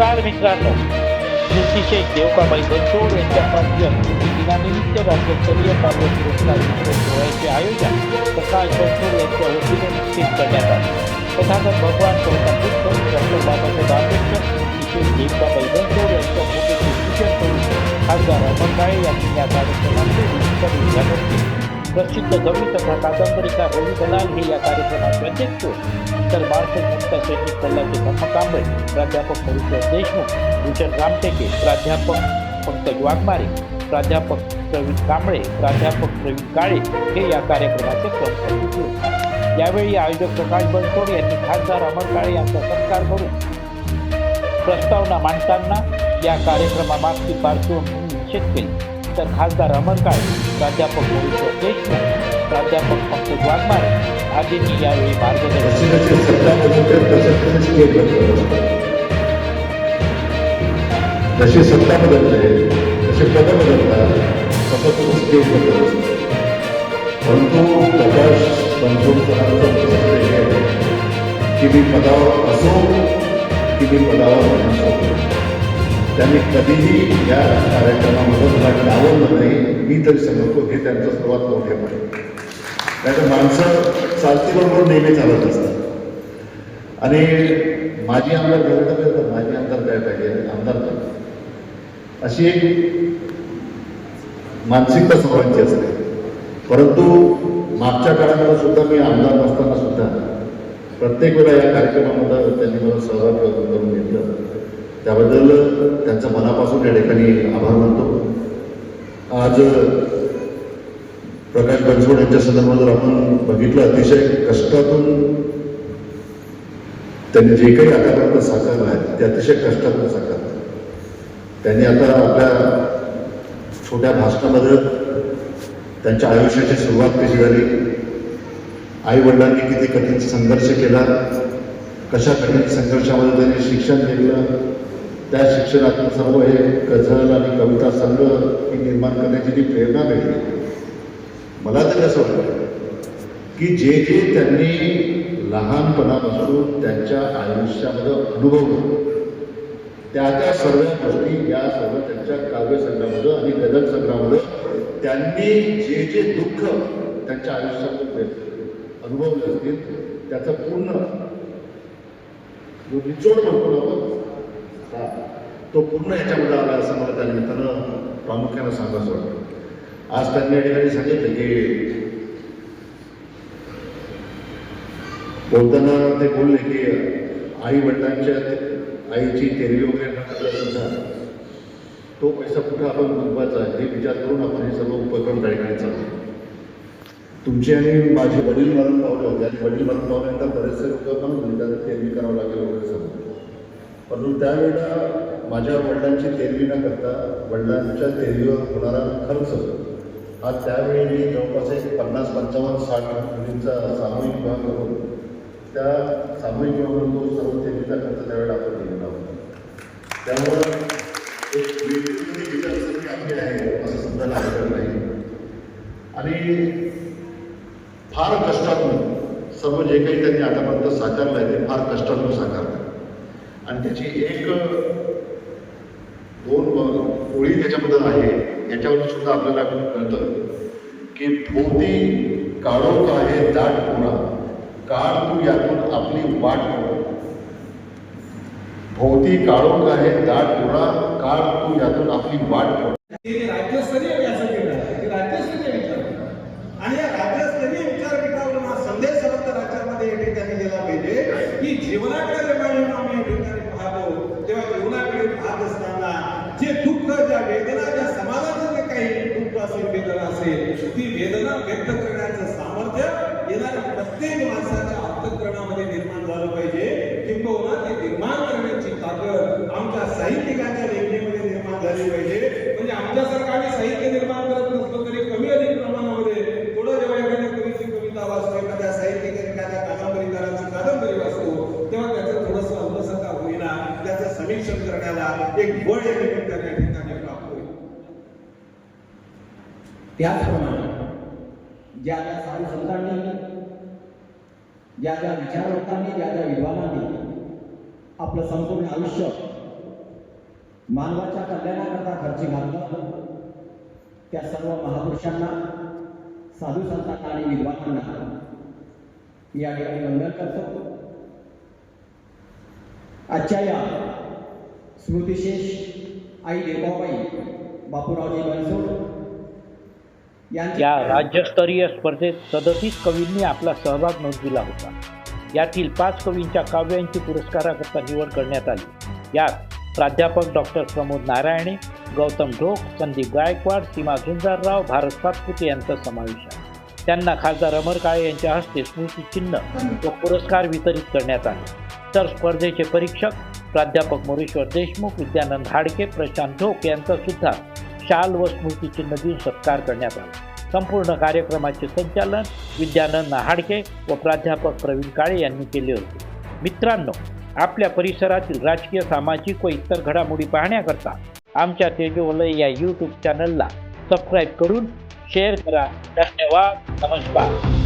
नमस्कार मित्रांनो कीर्तिशेष देवकाबाई बनसोड यांच्या प्राप्य दिनानिमित्त राज्यस्तरीय काव्य पुरस्कार वितरण सोहळ्याचे आयोजन प्रकाश बनसोड यांच्या वतीने निश्चित करण्यात आले तथागत भगवान गौतम बुद्ध डॉक्टर बाबासाहेब आंबेडकर कीर्तिशेष देवकाबाई बनसोड यांच्या फोटोचे पूजन करून खासदार अमर काळे यांनी या कार्यक्रमाचे विशेष उद्घाटन केले प्रसिद्ध कवी तथा कादंबरीकार रवी दलाल हे या कार्यक्रमाचे अध्यक्ष. तर बाळकृष्ण सैनिक कल्लाचे धम्म कांबळे प्राध्यापक हरिश्वर देशमुख भूषण रामटेके प्राध्यापक पंकज वाघमारे प्राध्यापक प्रवीण कांबळे प्राध्यापक प्रवीण काळे हे या कार्यक्रमाचे प्रमुख अतिथी होते यावेळी आयोजक प्रकाश बनसोड यांनी खासदार अमर काळे यांचा सत्कार करून प्रस्तावना मांडताना या कार्यक्रमामागची पार्श्वभूमी निश्चित केली. तर खासदार अमर काळे, प्राध्यापक हरिश्वर देशमुख, प्राध्यापक पंकज वाघमारे आदींनी यावेळी मार्गदर्शन सत्ता बदलते तसं पद बदलतात, तसं तसं स्टेट बदलत परंतु प्रकाश की मी पदावर असो, की मी पदावर नसो त्यांनी कधीही या कार्यक्रमामध्ये मला डावलं नाही. मी तरी समजतो हे त्यांचं सर्वात मोठे पण नाही तर माणसं चालतीबरोबर नेहमी चालत असतात. आणि माझी आमदार घडलं तर माझी आमदार काय पाहिजे? आमदार अशी एक मानसिकता सर्वांची असते. परंतु मागच्या काळामध्ये सुद्धा मी आमदार नसताना सुद्धा प्रत्येक वेळा या कार्यक्रमामध्ये त्यांनी मला सहभाग करून घेतलं. त्याबद्दल त्यांचा मनापासून या ठिकाणी आभार मानतो. आज प्रकाश बनसोड यांच्या संदर्भात जर आपण बघितलं अतिशय कष्टातून त्यांनी जे काही आतापर्यंत साकारलं आहे ते अतिशय कष्टातून साकारलं त्यांनी आता आपल्या छोट्या भाषणामध्ये त्यांच्या आयुष्याची सुरुवात कशी झाली? आई वडिलांनी किती कठीण संघर्ष केला? कशा कठीण संघर्षामध्ये त्यांनी शिक्षण घेतलं? त्या शिक्षणातून सर्व हे गझल आणि कविता संघ ही निर्माण करण्याची जी प्रेरणा मिळते मला तरी असं वाटतं की जे जे त्यांनी लहानपणापासून त्यांच्या आयुष्यामध्ये अनुभवलं त्या त्या सर्व गोष्टी या सर्व त्यांच्या काव्यसंग्रहामध्ये आणि गझल संग्रहामध्ये त्यांनी जे जे दुःख त्यांच्या आयुष्यामध्ये अनुभवले असतील त्याचं पूर्ण निचोड म्हणतो आपण तो पूर्ण याच्यामध्ये आला असं मला त्या निमित्तानं प्रामुख्यानं सांगायचं वाटतं. आज त्यांनी या ठिकाणी सांगितलं की बोलताना ते बोलले की आई वडिलांच्या आईची तेरवी वगैरे न सुद्धा तो पैसा कुठं आपण गुंतवायचा हे विचार करून आपण हे सर्व उपक्रम त्या ठिकाणी चालतो तुमचे आणि माझे वडील मरण पावले होते आणि वडील मरण पावल्यानंतर बरेचसे लोक पण म्हणतात तेरवी करावं लागेल वगैरे सगळं परंतु त्यावेळेला माझ्या वडिलांची तेरवी न करता वडिलांच्या तेरवीवर होणारा खर्च हा त्यावेळी मी जवळपास एक पन्नास पंचावन्न साठ मुलींचा सामूहिक विवाह करून त्या सामूहिक विवाहातून तो सर्व तेरवीचा खर्च त्यावेळेला आपण दिलेला होता. त्यामुळं एक विचारसरणी आपली आहे असं समजायला हरकत नाही. आणि फार कष्टातून सर्व जे काही त्यांनी आतापर्यंत साकारलं आहे ते फार कष्टातून साकारलं आणि त्याची एक दोन ओळी त्याच्याबद्दल आहे याच्यावर सुद्धा आपल्याला कळतं की भोवती काळोख आहे दाट पुरा काळ तू यातून आपली वाट भोवती काळोख आहे दाट पुरा काळ तू यातून आपली वाट राज्यस्तरीय व्यासपीठ आहे हे राज्यस्तरीय विचारपीठ आहे. आणि या राज्यस्तरीय विचारपीठावरून हा संदेश सर्वत राज्यामध्ये या ठिकाणी दिला पाहिजे की जीवनाकडे जेव्हा जेव्हा आम्ही या ठिकाणी पाहतो तेव्हा जीवनाकडे पाहत असताना जे दुःख ज्या वेदना ज्या समाजाचं जे काही दुःख असेल वेदना असेल ती वेदना व्यक्त करण्याचं सामर्थ्य येणाऱ्या प्रत्येक माणसाच्या अंतकरणामध्ये निर्माण झालं पाहिजे. किंबहुना ते निर्माण करण्याची ताकद आमच्या साहित्यिकांच्या लेखणीमध्ये निर्माण झाली पाहिजे. म्हणजे आमच्यासारखं आम्ही साहित्य निर्माण करत नसलो तरी कमी अधिक प्रमाणामध्ये थोडं जेव्हा एखाद्या कवीची कविता वाचतो एखाद्या साहित्यिक एखाद्या कादंबरीकाराची कादंबरी वाचतो तेव्हा त्याचं थोडंसं अल्पसं होईना त्याचं समीक्षण करण्याला एक बळ या निमित्ताने या ठिकाणी प्राप्त होईल त्याचप्रमाणे ज्या ज्या साधू संतांनी ज्या ज्या विचारवंतांनी ज्या ज्या विद्वानांनी आपलं संपूर्ण आयुष्य मानवाच्या कल्याणाकरता खर्ची घातलं त्या सर्व महापुरुषांना साधू संतांना आणि विद्वानांना या ठिकाणी वंदन करतो. आजच्या या स्मृतिशेष आई देवाबाई बापूरावजी बनसोड या राज्यस्तरीय स्पर्धेत सदतीस कवींनी आपला सहभाग नोंदविला होता. यातील पाच कवींच्या काव्यांची पुरस्काराकरता निवड करण्यात आली. यात प्राध्यापक डॉक्टर प्रमोद नारायणे गौतम ढोक संदीप गायकवाड सीमा झुंजारराव भारत सातपुते यांचा समावेश आहे. त्यांना खासदार अमर काळे यांच्या हस्ते स्मृतिचिन्ह व पुरस्कार वितरित करण्यात आले. तर स्पर्धेचे परीक्षक प्राध्यापक मोरेश्वर देशमुख विद्यानंद हाडके प्रशांत ढोक यांचा सुद्धा शाल व स्मृतिचिन्ह देऊन सत्कार करण्यात आला. संपूर्ण कार्यक्रमाचे संचालन विद्यानंद हाडके व प्राध्यापक प्रवीण काळे यांनी केले होते. मित्रांनो आपल्या परिसरातील राजकीय सामाजिक व इतर घडामोडी पाहण्याकरता आमच्या तेजोवलय या यूट्यूब चॅनलला सबस्क्राईब करून शेअर करा. धन्यवाद. नमस्कार.